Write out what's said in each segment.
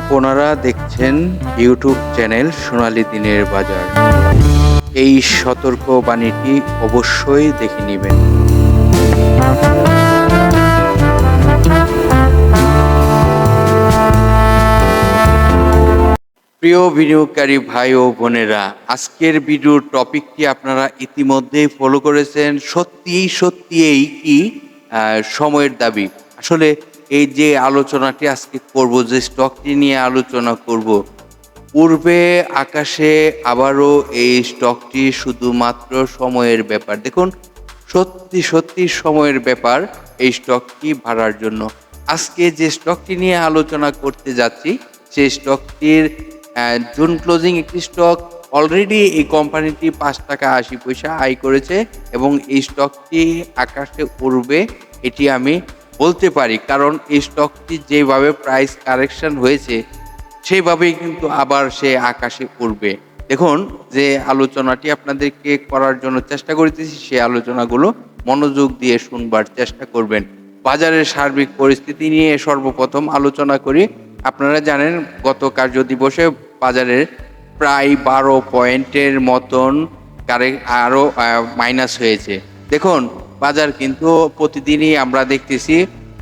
আপনারা দেখছেন YouTube channel সোনালী দিনের বাজার। এই সতর্ক বাণীটি অবশ্যই দেখে নেবেন। প্রিয় বিনিয়োগকারী ভাই ও বোনেরা, আজকের ভিডিওর টপিকটি আপনারা ইতিমধ্যেই ফলো করেছেন। সত্যিই সত্যি এই কি সময়ের দাবি। আসলে এই যে আলোচনাটি আজকে করব, যে স্টকটি নিয়ে আলোচনা করব, পূর্বে আকাশে আবারও এই স্টকটি শুধুমাত্র সময়ের ব্যাপার। দেখুন, সত্যি সত্যি সময়ের ব্যাপার এই স্টকটি ভাড়ার জন্য। আজকে যে স্টকটি নিয়ে আলোচনা করতে যাচ্ছি, সেই স্টকটির জুন ক্লোজিং একটি স্টক অলরেডি এই কোম্পানিটি পাঁচ টাকা আশি পয়সা আয় করেছে এবং এই স্টকটি আকাশে উড়বে, এটি আমি বলতে পারি, কারণ এই স্টকটি যেভাবে প্রাইস কারেকশন হয়েছে, সেইভাবেই কিন্তু আবার সে আকাশে উড়বে। দেখুন যে আলোচনাটি আপনাদেরকে করার জন্য চেষ্টা করিতেছি সেই আলোচনাগুলো মনোযোগ দিয়ে শুনবার চেষ্টা করবেন। বাজারের সার্বিক পরিস্থিতি নিয়ে সর্বপ্রথম আলোচনা করি। আপনারা জানেন, গত কার্য দিবসে বাজারের প্রায় বারো পয়েন্টের মতন কারে আরও মাইনাস হয়েছে। দেখুন বাজার কিন্তু প্রতিদিনই আমরা দেখতেছি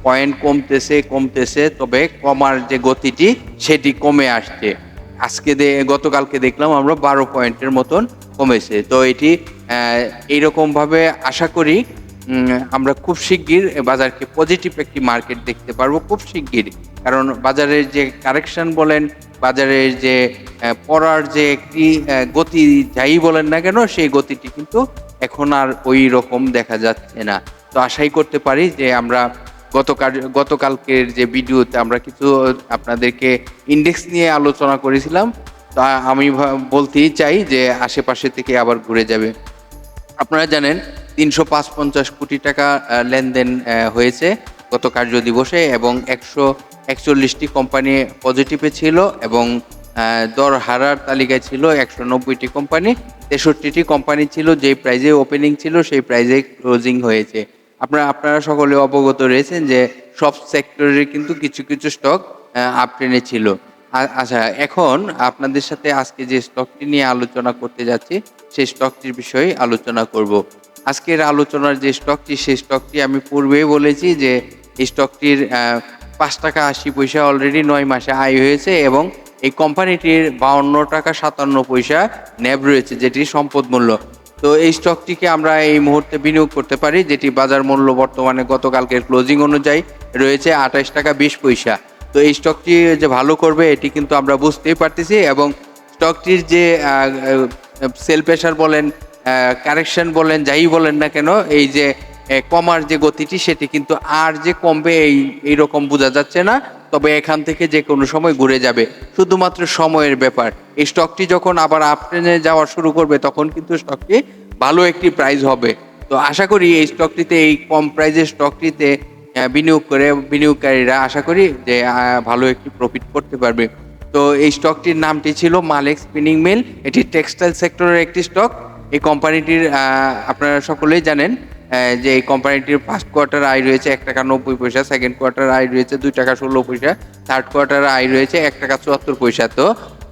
পয়েন্ট কমতেছে কমতেছে, তবে কমার যে গতিটি সেটি কমে আসছে। আজকে গতকালকে দেখলাম আমরা বারো পয়েন্টের মতন কমেছে। তো এটি এইরকমভাবে আশা করি আমরা খুব শিগগির বাজারকে পজিটিভ একটি মার্কেট দেখতে পারব খুব শিগগির। কারণ বাজারের যে কারেকশন বলেন, বাজারের যে পড়ার যে একটি গতি যাই বলেন না কেন, সেই গতিটি কিন্তু এখন আর ওই রকম দেখা যাচ্ছে না। তো আশাই করতে পারি যে আমরা গতকাল, গতকালকের যে ভিডিওতে আমরা কিছু আপনাদেরকে ইন্ডেক্স নিয়ে আলোচনা করেছিলাম, তা আমি বলতেই চাই যে আশেপাশে থেকে আবার ঘুরে যাবে। আপনারা জানেন, তিনশো পাঁচ পঞ্চাশ কোটি টাকা লেনদেন হয়েছে গত কার্য দিবসে এবং একশো একচল্লিশটি কোম্পানি পজিটিভে ছিল এবং দর হারার তালিকায় ছিল একশো নব্বইটি কোম্পানি তেষট্টিটি কোম্পানি ছিল যে প্রাইজে ওপেনিং ছিল, সেই প্রাইজে ক্লোজিং হয়েছে। আপনারা আপনারা সকলে অবগত রয়েছেন যে সব সেক্টরের কিন্তু কিছু কিছু স্টক আপ ট্রেনে ছিল। আচ্ছা এখন আপনাদের সাথে আজকে যে স্টকটি নিয়ে আলোচনা করতে যাচ্ছি, সেই স্টকটির বিষয়ে আলোচনা করব। আজকের আলোচনার যে স্টকটি সেই স্টকটি আমি পূর্বেই বলেছি যে এই স্টকটির পাঁচ টাকা আশি পয়সা অলরেডি নয় মাসে আয় হয়েছে এবং এই কোম্পানিটির বাউন্ন টাকা সাতান্ন পয়সা ন্যাব রয়েছে, যেটি সম্পদ মূল্য। তো এই স্টকটিকে আমরা এই মুহূর্তে বিনিয়োগ করতে পারি, যেটি বাজার মূল্য বর্তমানে গতকালকের ক্লোজিং অনুযায়ী রয়েছে আঠাশ টাকা বিশ পয়সা। তো এই স্টকটি যে ভালো করবে, এটি কিন্তু আমরা বুঝতেই পারতেছি এবং স্টকটির যে সেল প্রেশার বলেন কারেকশন বলেন, যাই বলেন না কেন, এই যে কমার যে গতিটি, সেটি কিন্তু আর যে কমবে, এই, এইরকম বোঝা যাচ্ছে না। তবে এখান থেকে যে কোনো সময় ঘুরে যাবে। শুধুমাত্র সময়ের ব্যাপার। এই স্টকটি যখন আবার আপট্রেনে যাওয়া শুরু করবে, তখন কিন্তু স্টকটি ভালো একটি প্রাইস হবে। তো আশা করি এই স্টকটিতে এই কম প্রাইজের স্টকটিতে বিনিয়োগ করে, বিনিয়োগকারীরা আশা করি যে ভালো একটি প্রফিট করতে পারবে। তো এই স্টকটির নামটি ছিল মালেক স্পিনিং মিল এটি টেক্সটাইল সেক্টরের একটি স্টক এই কোম্পানিটির আপনারা সকলেই জানেন। যে এই কোম্পানিটির ফার্স্ট কোয়ার্টার আয় রয়েছে এক টাকা নব্বই পয়সা সেকেন্ড কোয়ার্টার আয় রয়েছে দুই টাকা ষোলো পয়সা থার্ড কোয়ার্টার আয় রয়েছে এক টাকা চুয়াত্তর পয়সা। তো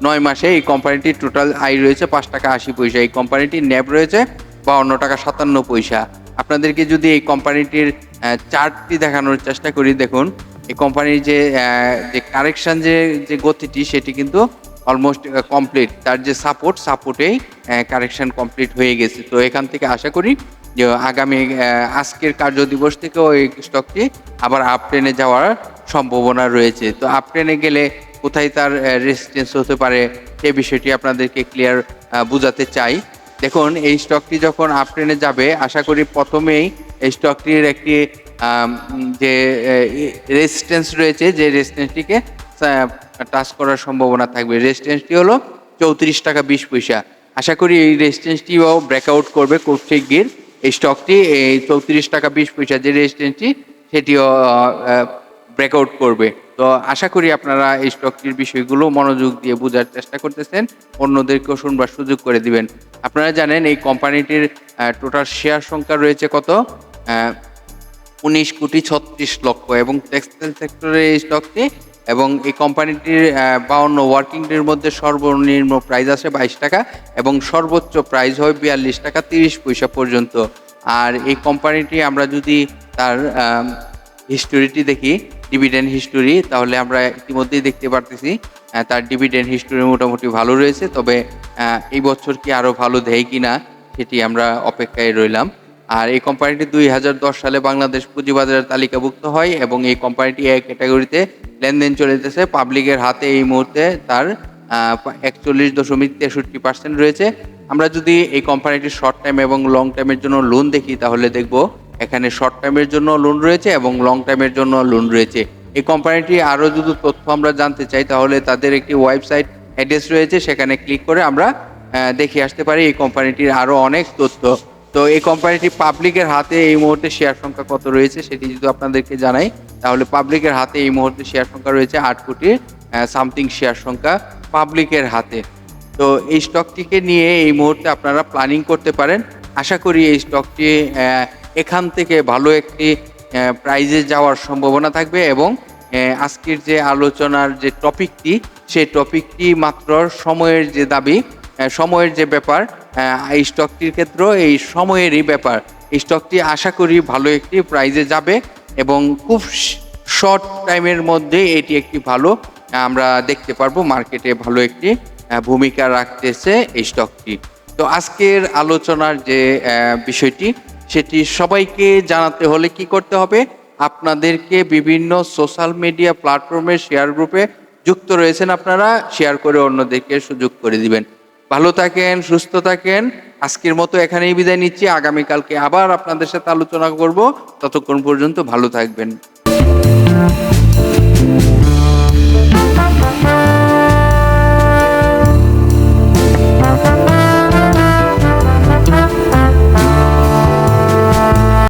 নয় মাসে এই কোম্পানিটির টোটাল আয় রয়েছে পাঁচ টাকা আশি পয়সা। এই কোম্পানিটির ন্যাব রয়েছে বাউন্ন টাকা সাতান্ন পয়সা। আপনাদেরকে যদি এই কোম্পানিটির চার্টটি দেখানোর চেষ্টা করি, দেখুন, এই কোম্পানির যে যে কারেকশন যে যে গতিটি, সেটি কিন্তু অলমোস্ট কমপ্লিট তার যে সাপোর্ট সাপোর্টেই কারেকশন কমপ্লিট হয়ে গেছে। তো এখান থেকে আশা করি যে আগামী আজকের কার্য দিবস থেকে ওই স্টকটি আবার আপ ট্রেনে যাওয়ার সম্ভাবনা রয়েছে। তো আপ ট্রেনে গেলে কোথায় তার রেসিস্টেন্স হতে পারে সে বিষয়টি আপনাদেরকে ক্লিয়ার বোঝাতে চাই। দেখুন, এই স্টকটি যখন আপ ট্রেনে যাবে, আশা করি প্রথমেই এই স্টকটির একটি যে রেজিস্ট্যান্স রয়েছে, যে রেজিস্ট্যান্সটিকে টাচ করার সম্ভাবনা থাকবে। রেজিস্ট্যান্সটি হলো চৌত্রিশ টাকা বিশ পয়সা। আশা করি এই রেজিস্ট্যান্সটিও ব্রেকআউট করবে খুব শিগগির এই স্টকটি এই চৌত্রিশ টাকা বিশ পয়সা যে রেজিস্ট্যান্সটি সেটিও ব্রেকআউট করবে। তো আশা করি আপনারা এই স্টকটির বিষয়গুলো মনোযোগ দিয়ে বোঝার চেষ্টা করতেছেন। অন্যদেরকেও শুনবার সুযোগ করে দিবেন। আপনারা জানেন, এই কোম্পানিটির টোটাল শেয়ার সংখ্যা রয়েছে কত? উনিশ কোটি ছত্রিশ লক্ষ। এবং টেক্সটাইল সেক্টরের এই স্টকটি এবং এই কোম্পানিটির বাউন্ন ওয়ার্কিং ডের মধ্যে সর্বনিম্ন প্রাইস আছে বাইশ টাকা এবং সর্বোচ্চ প্রাইস হয় বিয়াল্লিশ টাকা তিরিশ পয়সা পর্যন্ত। আর এই কোম্পানিটি আমরা যদি তার হিস্টোরিটি দেখি ডিভিডেন্ড হিস্টোরি তাহলে আমরা ইতিমধ্যেই দেখতে পারতেছি তার ডিভিডেন্ড হিস্টোরি মোটামুটি ভালো রয়েছে, তবে এই বছর কি আরও ভালো দেয় কি না সেটি আমরা অপেক্ষায় রইলাম। আর এই কোম্পানিটি দুই হাজার দশ সালে বাংলাদেশ পুঁজিবাজারের তালিকাভুক্ত হয় এবং এই কোম্পানিটি এক ক্যাটাগরিতে লেনদেন চলিতেছে পাবলিকের হাতে এই মুহূর্তে তার একচল্লিশ দশমিক তেষট্টি পার্সেন্ট রয়েছে। আমরা যদি এই কোম্পানিটির শর্ট টাইম এবং লং টাইমের জন্য লোন দেখি, তাহলে দেখব এখানে শর্ট টাইমের জন্য লোন রয়েছে এবং লং টাইমের জন্য লোন রয়েছে। এই কোম্পানিটি আরও যদি তথ্য আমরা জানতে চাই, তাহলে তাদের একটি ওয়েবসাইট অ্যাড্রেস রয়েছে। সেখানে ক্লিক করে আমরা দেখে আসতে পারি। এই কোম্পানিটির আরও অনেক তথ্য। তো এই কোম্পানিটি পাবলিকের হাতে এই মুহূর্তে শেয়ার সংখ্যা কত রয়েছে সেটি যদি আপনাদেরকে জানাই, তাহলে পাবলিকের হাতে এই মুহূর্তে শেয়ার সংখ্যা রয়েছে আট কোটি সামথিং শেয়ার সংখ্যা পাবলিকের হাতে। তো এই স্টকটিকে নিয়ে এই মুহূর্তে আপনারা প্ল্যানিং করতে পারেন। আশা করি এই স্টকটি এখান থেকে ভালো একটি প্রাইজে যাওয়ার সম্ভাবনা থাকবে এবং আজকের যে আলোচনার যে টপিকটি সেই টপিকটি মাত্র সময়ের যে দাবি সময়ের যে ব্যাপার এই স্টকটির ক্ষেত্রেও এই সময়েরই ব্যাপার। এই স্টকটি আশা করি ভালো একটি প্রাইজে যাবে এবং খুব শর্ট টাইমের মধ্যে এটি একটি ভালো, আমরা দেখতে পারব মার্কেটে ভালো একটি ভূমিকা রাখতেছে এই স্টকটি তো আজকের আলোচনার যে বিষয়টি, সেটি সবাইকে জানাতে হলে কি করতে হবে? আপনাদেরকে বিভিন্ন সোশ্যাল মিডিয়া প্ল্যাটফর্মে শেয়ার গ্রুপে যুক্ত রয়েছেন আপনারা শেয়ার করে অন্যদেরকে সুযোগ করে দিবেন। ভালো থাকেন, সুস্থ থাকেন। আজকের মতো এখানেই বিদায় নিচ্ছি। আগামীকালকে আবার আপনাদের সাথে আলোচনা করব। ততক্ষণ পর্যন্ত ভালো থাকবেন।